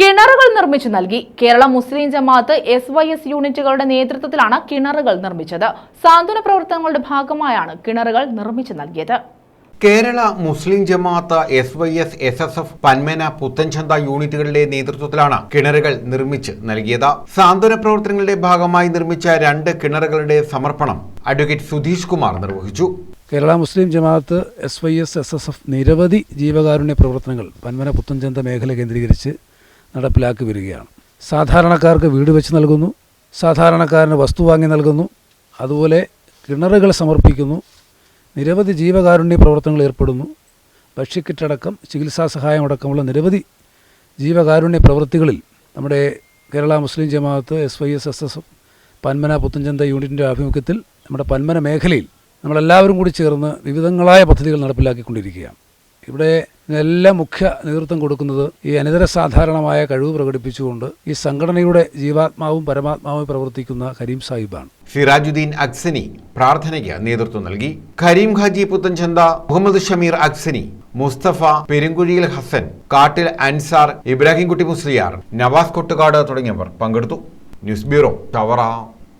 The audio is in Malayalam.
കിണറുകൾ നിർമ്മിച്ചു നൽകി. Kerala Muslim Jamaat S Y S യൂണിറ്റുകളുടെ നേതൃത്വത്തിലാണ് കിണറുകൾ നിർമ്മിച്ചത്. സാന്ത്വന പ്രവർത്തനങ്ങളുടെ ഭാഗമായാണ് കിണറുകൾ നിർമ്മിച്ചു നൽകിയത്. Kerala Muslim Jamaat S Y S S S F Panmana Puthenchantha യൂണിറ്റുകളുടെ നേതൃത്വത്തിലാണ് കിണറുകൾ നിർമ്മിച്ച് നൽകിയത്. സാന്ത്വന പ്രവർത്തനങ്ങളുടെ ഭാഗമായി നിർമ്മിച്ച രണ്ട് കിണറുകളുടെ സമർപ്പണം അഡ്വക്കേറ്റ് സുധീഷ് കുമാർ നിർവഹിച്ചു. Kerala Muslim Jamaat S Y S S S F നിരവധി ജീവകാരുണ്യ പ്രവർത്തനങ്ങൾ പന്മന പുത്തൻചന്ത മേഖല കേന്ദ്രീകരിച്ച് നടപ്പിലാക്കി വരികയാണ് സാധാരണക്കാർക്ക് വീട് വെച്ച് നൽകുന്നു സാധാരണക്കാരന് വസ്തു വാങ്ങി നൽകുന്നു അതുപോലെ കിണറുകൾ സമർപ്പിക്കുന്നു നിരവധി ജീവകാരുണ്യ പ്രവർത്തനങ്ങൾ ഏർപ്പെടുന്നു ഭക്ഷ്യക്കിറ്റടക്കം ചികിത്സാ സഹായം അടക്കമുള്ള നിരവധി ജീവകാരുണ്യ പ്രവൃത്തികളിൽ നമ്മുടെ Kerala Muslim Jamaat S Y S S S Panmana Puthenchantha യൂണിറ്റിന്റെ ആഭിമുഖ്യത്തിൽ നമ്മുടെ പന്മന മേഖലയിൽ നമ്മളെല്ലാവരും കൂടി ചേർന്ന് വിവിധങ്ങളായ പദ്ധതികൾ നടപ്പിലാക്കിക്കൊണ്ടിരിക്കുകയാണ്. ഇവിടെ ഇതിനെല്ലാം മുഖ്യ നേതൃത്വം കൊടുക്കുന്നത് ഈ അനിതര സാധാരണമായ കഴിവ് പ്രകടിപ്പിച്ചുകൊണ്ട് ഈ സംഘടനയുടെ ജീവാത്മാവും പരമാത്മാവും പ്രവർത്തിക്കുന്ന കരീം സാഹിബാണ്. സിറാജുദ്ദീൻ അക്സനി പ്രാർത്ഥനയ്ക്ക് നേതൃത്വം നൽകി. കരീം ഖാജി പുത്തൻചന്ത മുഹമ്മദ് ഷമീർ അക്സനി മുസ്തഫ പെരുങ്കുഴിയിൽ ഹസൻ കാട്ടിൽ അൻസാർ ഇബ്രാഹിംകുട്ടി മുസ്ലിയാർ നവാസ് കൊട്ടുകാട് തുടങ്ങിയവർ പങ്കെടുത്തു. News bureau Chavara